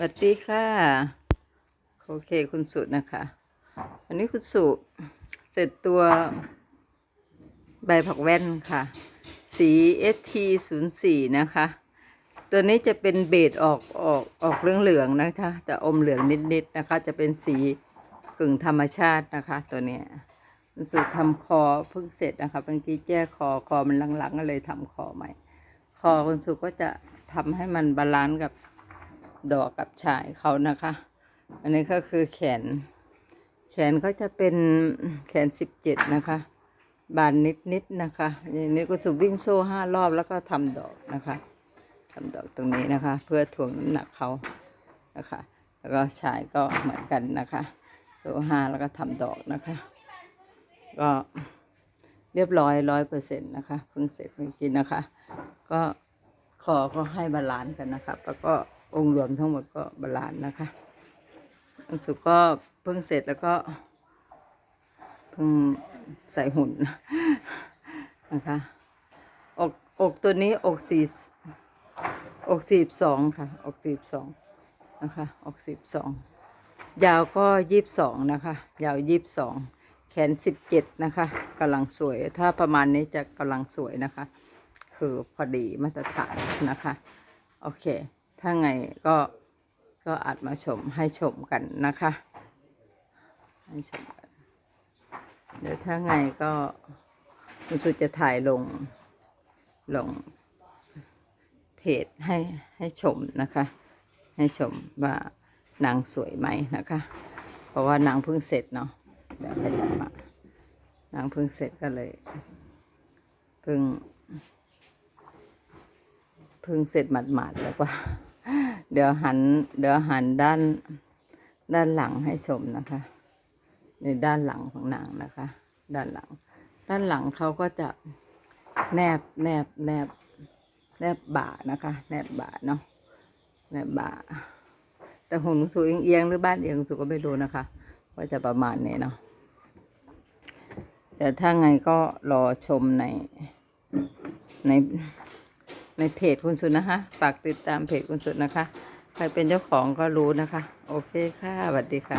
สวัสดีค่ะ โอเคคุณสุนะคะอันนี้คุณสุเสร็จตัวใบผักแว่นค่ะ สี ST 0 4 นะคะ ตัวนี้จะเป็นเบจออกออกออกเหลืองๆนะคะจะอมเหลืองนิดๆนะคะ จะเป็นสีกึ่งธรรมชาตินะคะ ตัวนี้คุณสุทำคอเพิ่งเสร็จนะคะเมื่อกี้แก้คอคอมันหลังๆก็เลยทำคอใหม่ คอคุณสุก็จะทำให้มันบาลานซ์กับ ดอกกับชายเขานะคะ อันนี้ก็คือแขน แขนเขาจะเป็นแขนสิบเจ็ดนะคะ บานนิดๆนนะคะอย่างนี้ก็สุวิ่งโซ่ห้ารอบแล้วก็ทำดอกนะคะทำดอกตรงนี้นะคะ เพื่อถ่วงน้ำหนักเขานะคะ แล้วก็ชายก็เหมือนกันนะคะ โซ่ห้าแล้วก็ทำดอกนะคะ ก็เรียบร้อยร้อยเปอร์เซ็นต์นะคะเพิ่งเสร็จเมื่อกี้นะคะ ก็คอก็ให้บาลานซ์กันนะครับแล้วก็ องค์รวมทั้งหมดก็บาลานซ์นะคะอันสุดก็เพิ่งเสร็จแล้วก็เพิ่งใส่หุ่นนะคะอกอกตัวนี้อกสี่อกสี่สองค่ะอกสี่สองนะคะอกสี่สองยาวก็ยี่สิบสองนะคะ ยาวยี่สิบสองแขนสิบเจ็ดนะคะกำลังสวย ถ้าประมาณนี้จะกำลังสวยนะคะ คือพอดีมาตรฐานนะคะ โอเค ถ้าไงก็ก็อาจมาชมให้ชมกันนะคะ ให้ชมกัน เดี๋ยวถ้าไงก็คุณสุดจะถ่ายลงลงเพจให้ให้ชมนะคะ ให้ชมว่านางสวยไหมนะคะ เพราะว่านางเพิ่งเสร็จเนาะเดี๋ยวขยับมานางเพิ่งเสร็จก็เลยเพิ่งเพิ่งเสร็จหมาดๆแล้วก็เดี๋ยวหัน เดี๋ยวหันด้านด้านหลังให้ชมนะคะในด้านหลังของนางนะคะ ด้านหลัง ด้านหลังเขาก็จะแนบแนบแนบแนบบ่านะคะ แนบบ่าเนาะแนบบ่าแต่หุ่นสูงเอียงๆหรือบ้านเอียงสูงก็ไม่รู้นะคะ ว่าจะประมาณนี้เนาะแต่ถ้าไงก็รอชมในใน ในเพจคุณสุดนะคะ ฝากติดตามเพจคุณสุดนะคะ ใครเป็นเจ้าของก็รู้นะคะ โอเคค่ะสวัสดีค่ะ